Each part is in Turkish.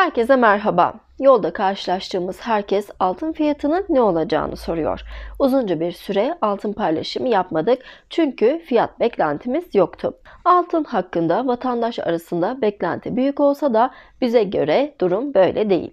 Herkese merhaba. Yolda karşılaştığımız herkes altın fiyatının ne olacağını soruyor. Uzunca bir süre altın paylaşımı yapmadık çünkü fiyat beklentimiz yoktu. Altın hakkında vatandaş arasında beklenti büyük olsa da bize göre durum böyle değil.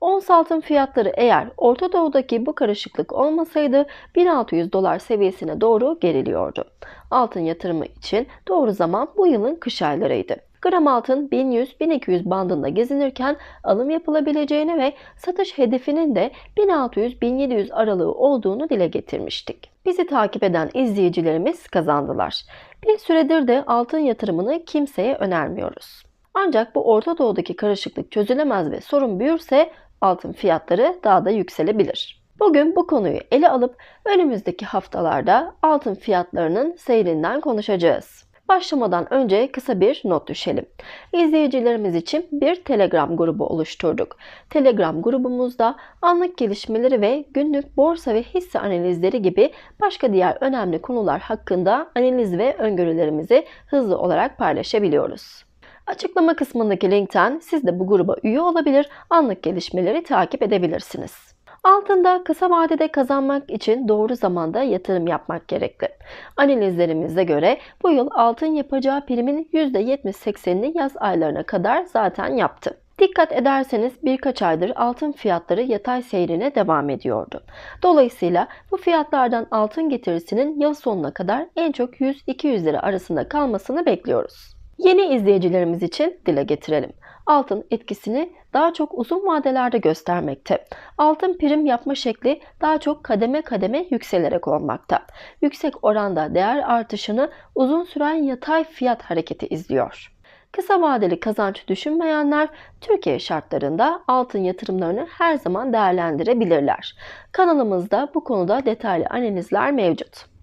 Ons altın fiyatları eğer Orta Doğu'daki bu karışıklık olmasaydı 1600 dolar seviyesine doğru geriliyordu. Altın yatırımı için doğru zaman bu yılın kış aylarıydı. Gram altın 1100-1200 bandında gezinirken alım yapılabileceğini ve satış hedefinin de 1600-1700 aralığı olduğunu dile getirmiştik. Bizi takip eden izleyicilerimiz kazandılar. Bir süredir de altın yatırımını kimseye önermiyoruz. Ancak bu Orta Doğu'daki karışıklık çözülemez ve sorun büyürse altın fiyatları daha da yükselebilir. Bugün bu konuyu ele alıp önümüzdeki haftalarda altın fiyatlarının seyrinden konuşacağız. Başlamadan önce kısa bir not düşelim. İzleyicilerimiz için bir Telegram grubu oluşturduk. Telegram grubumuzda anlık gelişmeleri ve günlük borsa ve hisse analizleri gibi başka diğer önemli konular hakkında analiz ve öngörülerimizi hızlı olarak paylaşabiliyoruz. Açıklama kısmındaki linkten siz de bu gruba üye olabilir, anlık gelişmeleri takip edebilirsiniz. Altında kısa vadede kazanmak için doğru zamanda yatırım yapmak gerekli. Analizlerimize göre bu yıl altın yapacağı primin %70-80'ini yaz aylarına kadar zaten yaptı. Dikkat ederseniz birkaç aydır altın fiyatları yatay seyrine devam ediyordu. Dolayısıyla bu fiyatlardan altın getirisinin yıl sonuna kadar en çok 100-200 lira arasında kalmasını bekliyoruz. Yeni izleyicilerimiz için dile getirelim altın etkisini daha çok uzun vadelerde göstermekte. Altın prim yapma şekli daha çok kademe kademe yükselerek olmakta. Yüksek oranda değer artışını uzun süren yatay fiyat hareketi izliyor. Kısa vadeli kazanç düşünmeyenler Türkiye şartlarında altın yatırımlarını her zaman değerlendirebilirler. Kanalımızda bu konuda detaylı analizler mevcut.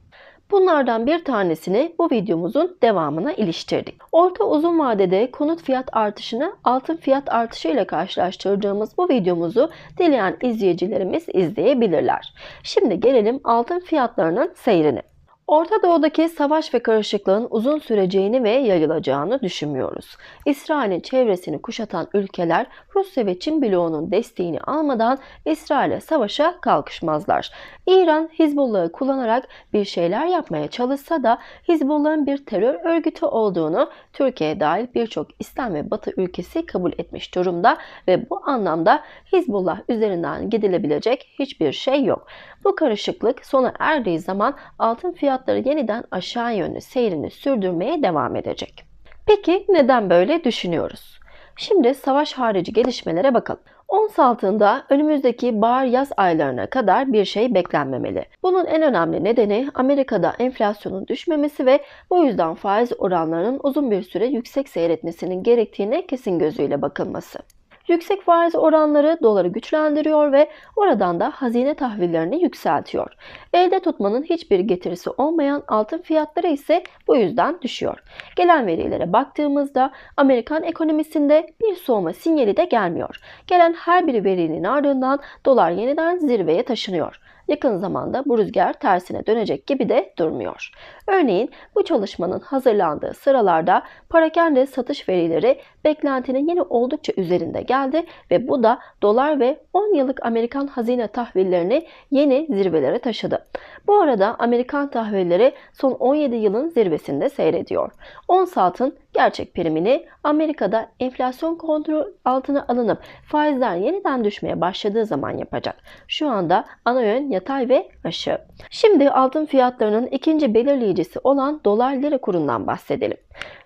Bunlardan bir tanesini bu videomuzun devamına iliştirdik. Orta uzun vadede konut fiyat artışını altın fiyat artışı ile karşılaştırdığımız bu videomuzu dileyen izleyicilerimiz izleyebilirler. Şimdi gelelim altın fiyatlarının seyrine. Orta Doğu'daki savaş ve karışıklığın uzun süreceğini ve yayılacağını düşünmüyoruz. İsrail'in çevresini kuşatan ülkeler Rusya ve Çin bloğunun desteğini almadan İsrail'e savaşa kalkışmazlar. İran Hizbullah'ı kullanarak bir şeyler yapmaya çalışsa da Hizbullah'ın bir terör örgütü olduğunu Türkiye dahil birçok İslam ve Batı ülkesi kabul etmiş durumda ve bu anlamda Hizbullah üzerinden gidilebilecek hiçbir şey yok. Bu karışıklık sona erdiği zaman altın fiyatları yeniden aşağı yönlü seyrini sürdürmeye devam edecek. Peki neden böyle düşünüyoruz? Şimdi savaş harici gelişmelere bakalım. Ons altında önümüzdeki bahar yaz aylarına kadar bir şey beklenmemeli. Bunun en önemli nedeni Amerika'da enflasyonun düşmemesi ve bu yüzden faiz oranlarının uzun bir süre yüksek seyretmesinin gerektiğine kesin gözüyle bakılması. Yüksek faiz oranları doları güçlendiriyor ve oradan da hazine tahvillerini yükseltiyor. Elde tutmanın hiçbir getirisi olmayan altın fiyatları ise bu yüzden düşüyor. Gelen verilere baktığımızda Amerikan ekonomisinde bir soğuma sinyali de gelmiyor. Gelen her bir verinin ardından dolar yeniden zirveye taşınıyor yakın zamanda bu rüzgar tersine dönecek gibi de durmuyor. Örneğin bu çalışmanın hazırlandığı sıralarda parakende satış verileri beklentinin yine oldukça üzerinde geldi ve bu da dolar ve 10 yıllık Amerikan hazine tahvillerini yeni zirvelere taşıdı. Bu arada Amerikan tahvilleri son 17 yılın zirvesinde seyrediyor. Ons altın gerçek primini Amerika'da enflasyon kontrol altına alınıp faizler yeniden düşmeye başladığı zaman yapacak. Şu anda ana yön yatay ve aşağı. Şimdi altın fiyatlarının ikinci belirleyicisi olan dolar lira kurundan bahsedelim.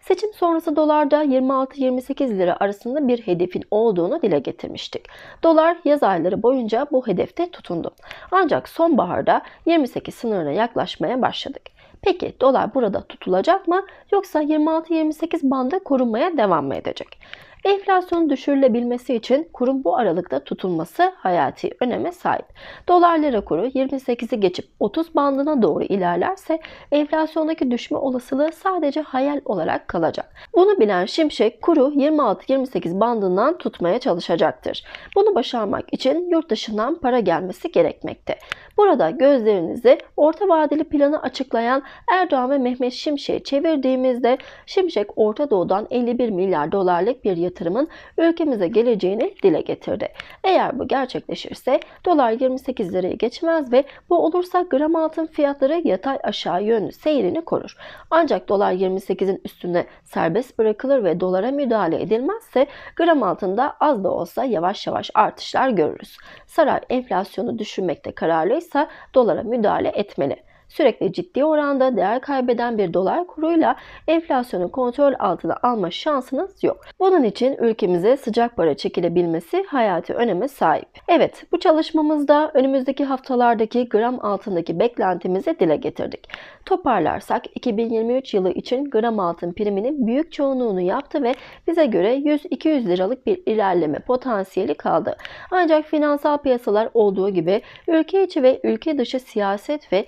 Seçim sonrası dolarda 26-28 lira arasında bir hedefin olduğunu dile getirmiştik. Dolar yaz ayları boyunca bu hedefte tutundu. Ancak sonbaharda 28 sınırına yaklaşmaya başladık. Peki dolar burada tutulacak mı yoksa 26-28 bandı korunmaya devam mı edecek? Enflasyon düşürülebilmesi için kurum bu aralıkta tutulması hayati öneme sahip. Dolar lira kuru 28'i geçip 30 bandına doğru ilerlerse enflasyondaki düşme olasılığı sadece hayal olarak kalacak. Bunu bilen Şimşek kuru 26-28 bandından tutmaya çalışacaktır. Bunu başarmak için yurt dışından para gelmesi gerekmekte. Burada gözlerinizi orta vadeli planı açıklayan Erdoğan ve Mehmet Şimşek'e çevirdiğimizde Şimşek Orta Doğu'dan 51 milyar dolarlık bir yatırım yatırımın ülkemize geleceğini dile getirdi. Eğer bu gerçekleşirse dolar 28 lirayı geçmez ve bu olursa gram altın fiyatları yatay aşağı yönlü seyrini korur. Ancak dolar 28'in üstünde serbest bırakılır ve dolara müdahale edilmezse gram altında az da olsa yavaş yavaş artışlar görürüz. Saray enflasyonu düşürmekte kararlıysa dolara müdahale etmeli. Sürekli ciddi oranda değer kaybeden bir dolar kuruyla enflasyonu kontrol altına alma şansınız yok. Bunun için ülkemize sıcak para çekilebilmesi hayati öneme sahip. Evet bu çalışmamızda önümüzdeki haftalardaki gram altındaki beklentimizi dile getirdik. Toparlarsak 2023 yılı için gram altın priminin büyük çoğunluğunu yaptı ve bize göre 100-200 liralık bir ilerleme potansiyeli kaldı. Ancak finansal piyasalar olduğu gibi ülke içi ve ülke dışı siyaset ve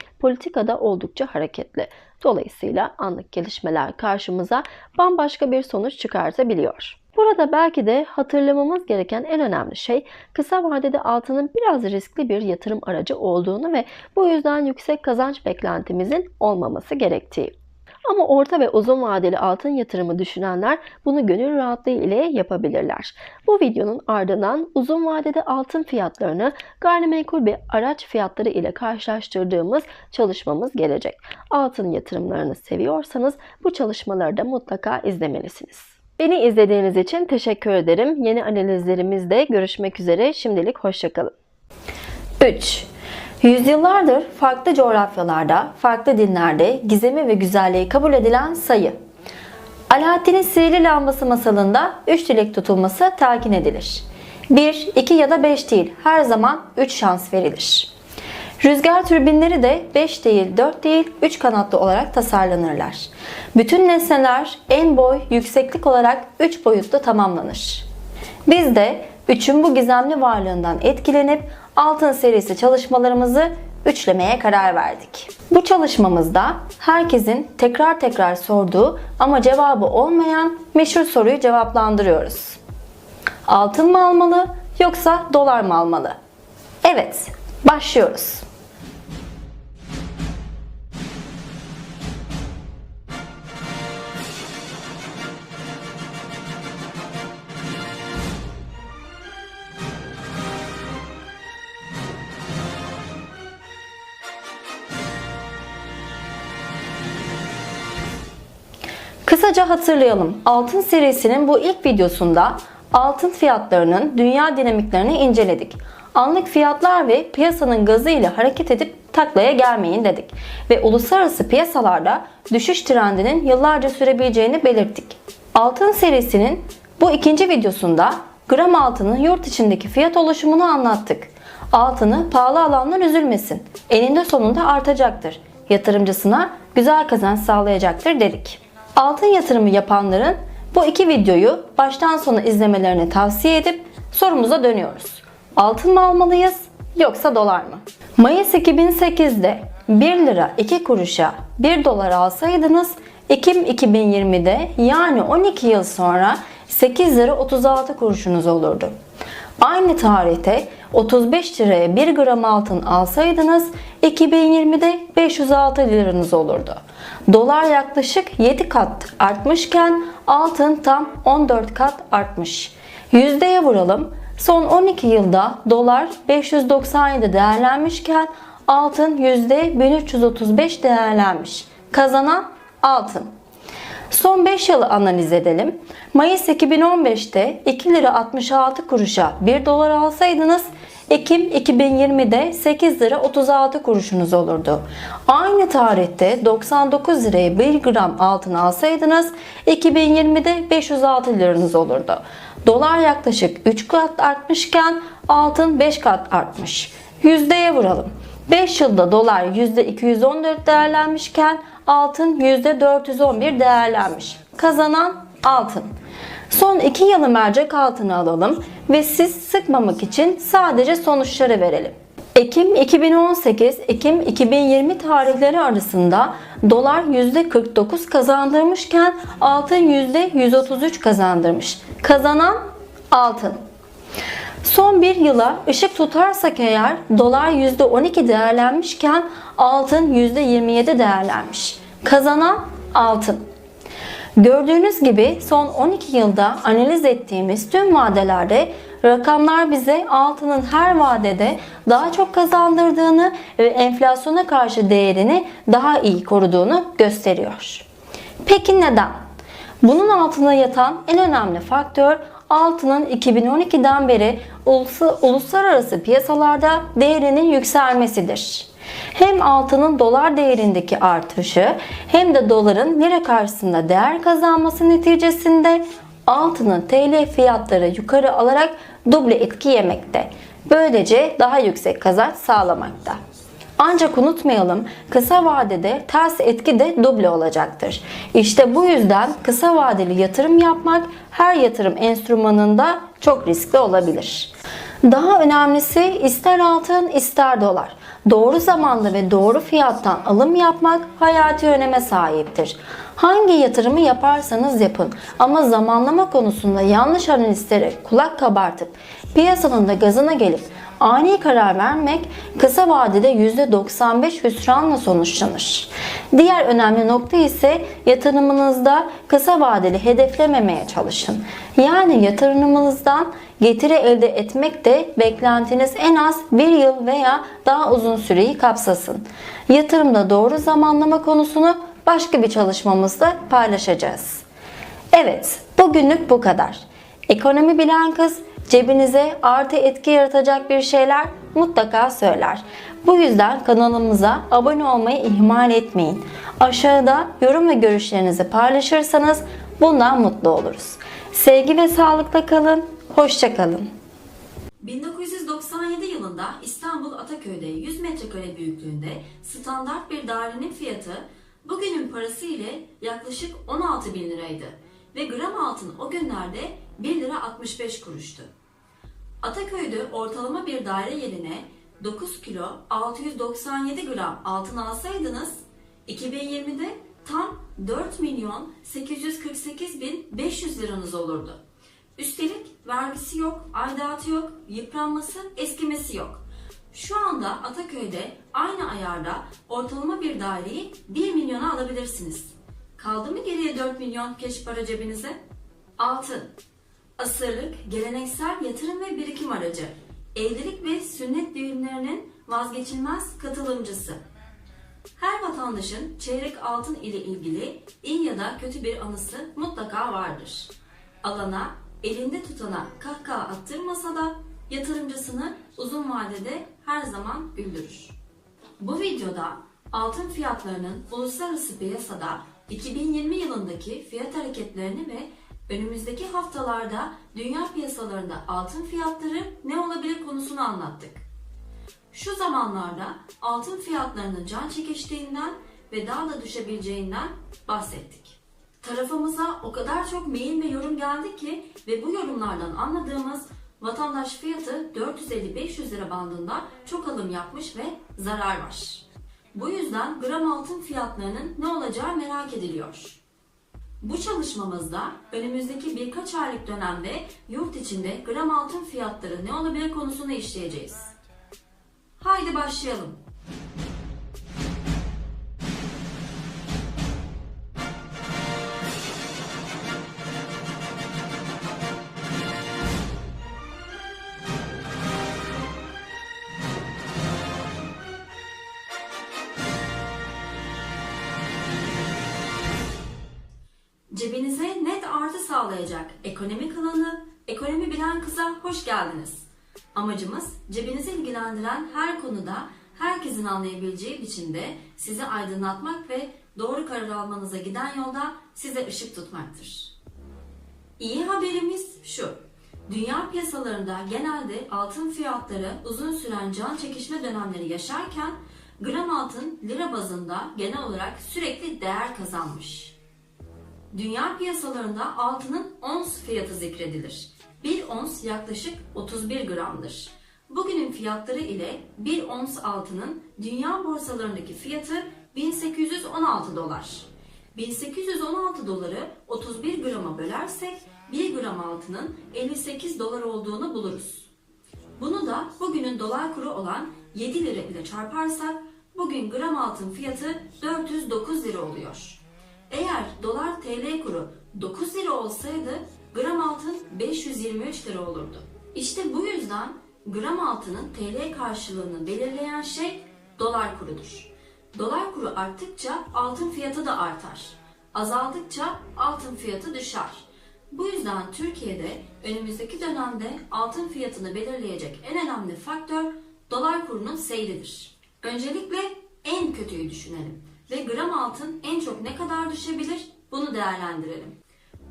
politikada oldukça hareketli. Dolayısıyla anlık gelişmeler karşımıza bambaşka bir sonuç çıkartabiliyor. Burada belki de hatırlamamız gereken en önemli şey kısa vadede altının biraz riskli bir yatırım aracı olduğunu ve bu yüzden yüksek kazanç beklentimizin olmaması gerektiği. Ama orta ve uzun vadeli altın yatırımı düşünenler bunu gönül rahatlığı ile yapabilirler. Bu videonun ardından uzun vadede altın fiyatlarını gayrimenkul ve araç fiyatları ile karşılaştırdığımız çalışmamız gelecek. Altın yatırımlarını seviyorsanız bu çalışmaları da mutlaka izlemelisiniz. Beni izlediğiniz için teşekkür ederim. Yeni analizlerimizde görüşmek üzere. Şimdilik hoşçakalın. 3. Yüzyıllardır farklı coğrafyalarda, farklı dinlerde gizemi ve güzelliği kabul edilen sayı. Alaaddin'in sihirli lambası masalında 3 dilek tutulması telkin edilir. 1, 2 ya da 5 değil, her zaman 3 şans verilir. Rüzgar türbinleri de 5 değil, 4 değil, 3 kanatlı olarak tasarlanırlar. Bütün nesneler en boy, yükseklik olarak 3 boyutlu tamamlanır. Biz de üçün bu gizemli varlığından etkilenip altın serisi çalışmalarımızı üçlemeye karar verdik. Bu çalışmamızda herkesin tekrar tekrar sorduğu ama cevabı olmayan meşhur soruyu cevaplandırıyoruz. Altın mı almalı yoksa dolar mı almalı? Evet, başlıyoruz. Kısaca hatırlayalım. Altın serisinin bu ilk videosunda altın fiyatlarının dünya dinamiklerini inceledik. Anlık fiyatlar ve piyasanın gazı ile hareket edip taklaya gelmeyin dedik. Ve uluslararası piyasalarda düşüş trendinin yıllarca sürebileceğini belirttik. Altın serisinin bu ikinci videosunda gram altının yurt içindeki fiyat oluşumunu anlattık. Altını pahalı alanlar üzülmesin. Eninde sonunda artacaktır. Yatırımcısına güzel kazanç sağlayacaktır dedik. Altın yatırımı yapanların bu iki videoyu baştan sona izlemelerini tavsiye edip sorumuza dönüyoruz. Altın mı almalıyız yoksa dolar mı? Mayıs 2008'de 1 lira 2 kuruşa 1 dolar alsaydınız Ekim 2020'de yani 12 yıl sonra 8 lira 36 kuruşunuz olurdu. Aynı tarihte 35 liraya 1 gram altın alsaydınız 2020'de 506 liranız olurdu. Dolar yaklaşık 7 kat artmışken altın tam 14 kat artmış. Yüzdeye vuralım. Son 12 yılda dolar 597 değerlenmişken altın yüzde 1335 değerlenmiş. Kazanan altın. Son 5 yılı analiz edelim. Mayıs 2015'te 2 lira 66 kuruşa 1 dolar alsaydınız Ekim 2020'de 8 lira 36 kuruşunuz olurdu. Aynı tarihte 99 liraya 1 gram altın alsaydınız 2020'de 506 liranız olurdu. Dolar yaklaşık 3 kat artmışken altın 5 kat artmış. Yüzdeye vuralım. 5 yılda dolar %214 değerlenmişken altın %411 değerlenmiş. Kazanan altın. Son 2 yılı mercek altını alalım ve siz sıkmamak için sadece sonuçları verelim. Ekim 2018-Ekim 2020 tarihleri arasında dolar %49 kazandırmışken altın %133 kazandırmış. Kazanan altın. Son bir yıla ışık tutarsak eğer dolar %12 değerlenmişken altın %27 değerlenmiş. Kazanan altın. Gördüğünüz gibi son 12 yılda analiz ettiğimiz tüm vadelerde rakamlar bize altının her vadede daha çok kazandırdığını ve enflasyona karşı değerini daha iyi koruduğunu gösteriyor. Peki neden? Bunun altında yatan en önemli faktör altının 2012'den beri ulus- uluslararası piyasalarda değerinin yükselmesidir. Hem altının dolar değerindeki artışı hem de doların lira karşısında değer kazanması neticesinde altının TL fiyatları yukarı alarak duble etki yemekte. Böylece daha yüksek kazanç sağlamakta. Ancak unutmayalım kısa vadede ters etki de duble olacaktır. İşte bu yüzden kısa vadeli yatırım yapmak her yatırım enstrümanında çok riskli olabilir. Daha önemlisi ister altın ister dolar. Doğru zamanda ve doğru fiyattan alım yapmak hayati öneme sahiptir. Hangi yatırımı yaparsanız yapın ama zamanlama konusunda yanlış analistlere kulak kabartıp piyasanın da gazına gelip ani karar vermek kısa vadede %95 hüsranla sonuçlanır. Diğer önemli nokta ise yatırımınızda kısa vadeli hedeflememeye çalışın. Yani yatırımınızdan getiri elde etmek de beklentiniz en az bir yıl veya daha uzun süreyi kapsasın. Yatırımda doğru zamanlama konusunu başka bir çalışmamızda paylaşacağız. Evet, bugünlük bu kadar. Ekonomi bilen kız cebinize artı etki yaratacak bir şeyler mutlaka söyler. Bu yüzden kanalımıza abone olmayı ihmal etmeyin. Aşağıda yorum ve görüşlerinizi paylaşırsanız bundan mutlu oluruz. Sevgi ve sağlıkla kalın, hoşça kalın. 1997 yılında İstanbul Ataköy'de 100 metrekare büyüklüğünde standart bir dairenin fiyatı bugünün parası ile yaklaşık 16 bin liraydı ve gram altın o günlerde 1 lira 65 kuruştu. Ataköy'de ortalama bir daire yerine 9 kilo 697 gram altın alsaydınız 2020'de tam 4 milyon 848 bin 500 liranız olurdu. Üstelik vergisi yok, aidatı yok, yıpranması, eskimesi yok. Şu anda Ataköy'de aynı ayarda ortalama bir daireyi 1 milyona alabilirsiniz. Kaldı mı geriye 4 milyon keş para cebinize? Altın. Asırlık, geleneksel yatırım ve birikim aracı. Evlilik ve sünnet düğünlerinin vazgeçilmez katılımcısı. Her vatandaşın çeyrek altın ile ilgili iyi ya da kötü bir anısı mutlaka vardır. Alana, elinde tutana kahkaha attırmasa da yatırımcısını uzun vadede her zaman güldürür. Bu videoda altın fiyatlarının uluslararası piyasada 2020 yılındaki fiyat hareketlerini ve önümüzdeki haftalarda dünya piyasalarında altın fiyatları ne olabilir konusunu anlattık. Şu zamanlarda altın fiyatlarının can çekiştiğinden ve daha da düşebileceğinden bahsettik. Tarafımıza o kadar çok mail ve yorum geldi ki ve bu yorumlardan anladığımız vatandaş fiyatı 450-500 lira bandında çok alım yapmış ve zarar var. Bu yüzden gram altın fiyatlarının ne olacağı merak ediliyor. Bu çalışmamızda önümüzdeki birkaç aylık dönemde yurt içinde gram altın fiyatları ne olabilir konusunu işleyeceğiz. Haydi başlayalım. Sağlayacak ekonomik alanı, ekonomi bilen kıza hoş geldiniz. Amacımız cebinizi ilgilendiren her konuda herkesin anlayabileceği biçimde sizi aydınlatmak ve doğru karar almanıza giden yolda size ışık tutmaktır. İyi haberimiz şu. Dünya piyasalarında genelde altın fiyatları uzun süren can çekişme dönemleri yaşarken gram altın lira bazında genel olarak sürekli değer kazanmış. Dünya piyasalarında altının ons fiyatı zikredilir. Bir ons yaklaşık 31 gramdır. Bugünün fiyatları ile bir ons altının dünya borsalarındaki fiyatı 1816 dolar. 1816 doları 31 grama bölersek 1 gram altının 58 dolar olduğunu buluruz. Bunu da bugünün dolar kuru olan 7 lira ile çarparsak bugün gram altın fiyatı 409 lira oluyor. Eğer dolar TL kuru 9 lira olsaydı gram altın 523 lira olurdu. İşte bu yüzden gram altının TL karşılığını belirleyen şey dolar kurudur. Dolar kuru arttıkça altın fiyatı da artar. Azaldıkça altın fiyatı düşer. Bu yüzden Türkiye'de önümüzdeki dönemde altın fiyatını belirleyecek en önemli faktör dolar kurunun seyridir. Öncelikle en kötüyü düşünelim ve gram altın en çok ne kadar düşebilir bunu değerlendirelim.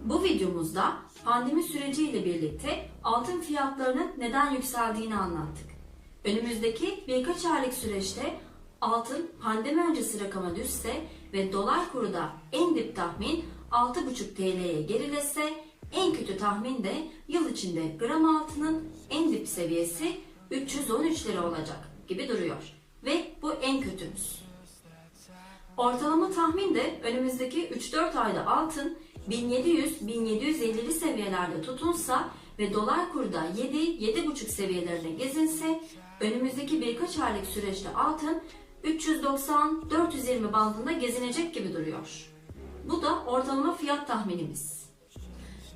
Bu videomuzda pandemi süreciyle birlikte altın fiyatlarının neden yükseldiğini anlattık. Önümüzdeki birkaç aylık süreçte altın pandemi öncesi rakama düşse ve dolar kuru da en dip tahmin 6,5 TL'ye gerilese en kötü tahmin de yıl içinde gram altının en dip seviyesi 313 lira olacak gibi duruyor. Ve bu en kötümüz. Ortalama tahmin de önümüzdeki 3-4 ayda altın 1700-1750'li seviyelerde tutunsa ve dolar kuru da 7-7,5 seviyelerine gezinse önümüzdeki birkaç aylık süreçte altın 390-420 bandında gezinecek gibi duruyor. Bu da ortalama fiyat tahminimiz.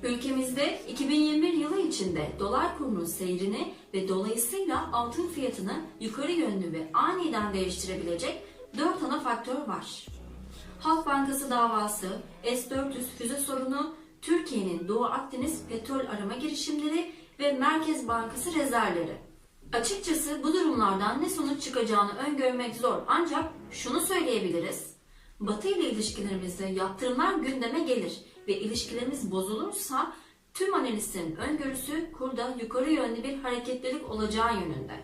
Ülkemizde 2021 yılı içinde dolar kurunun seyrini ve dolayısıyla altın fiyatını yukarı yönlü ve aniden değiştirebilecek 4 ana faktör var. Halk Bankası davası, S-400 füze sorunu, Türkiye'nin Doğu Akdeniz petrol arama girişimleri ve Merkez Bankası rezervleri. Açıkçası bu durumlardan ne sonuç çıkacağını öngörmek zor ancak şunu söyleyebiliriz. Batı ile ilişkilerimizde yaptırımlar gündeme gelir ve ilişkilerimiz bozulursa tüm analistlerin öngörüsü kurda yukarı yönlü bir hareketlilik olacağı yönünde.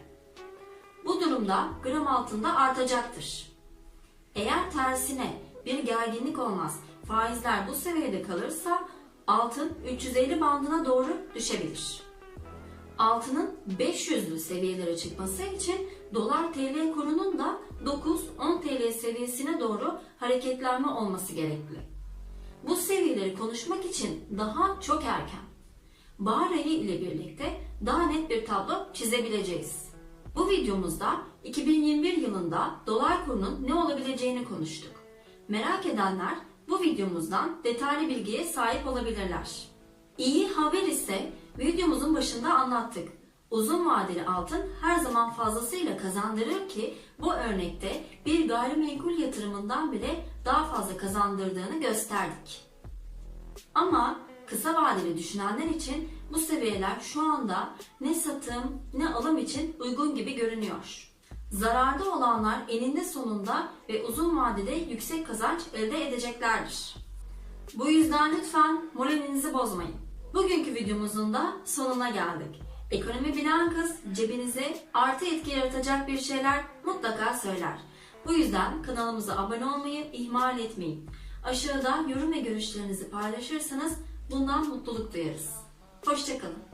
Bu durumda gram altında artacaktır. Eğer tersine bir gerginlik olmaz, faizler bu seviyede kalırsa altın 350 bandına doğru düşebilir. Altının 500'lü seviyelere çıkması için dolar TL kurunun da 9-10 TL seviyesine doğru hareketlenme olması gerekli. Bu seviyeleri konuşmak için daha çok erken. Bahar ayı ile birlikte daha net bir tablo çizebileceğiz. Bu videomuzda 2021 yılında dolar kurunun ne olabileceğini konuştuk. Merak edenler bu videomuzdan detaylı bilgiye sahip olabilirler. İyi haber ise videomuzun başında anlattık. Uzun vadeli altın her zaman fazlasıyla kazandırır ki bu örnekte bir gayrimenkul yatırımından bile daha fazla kazandırdığını gösterdik. Ama kısa vadeli düşünenler için bu seviyeler şu anda ne satım ne alım için uygun gibi görünüyor. Zararda olanlar eninde sonunda ve uzun vadede yüksek kazanç elde edeceklerdir. Bu yüzden lütfen moralinizi bozmayın. Bugünkü videomuzun da sonuna geldik. Ekonomi bilen kız cebinize artı etki yaratacak bir şeyler mutlaka söyler. Bu yüzden kanalımıza abone olmayı ihmal etmeyin. Aşağıda yorum ve görüşlerinizi paylaşırsanız bundan mutluluk duyarız. Hoşçakalın.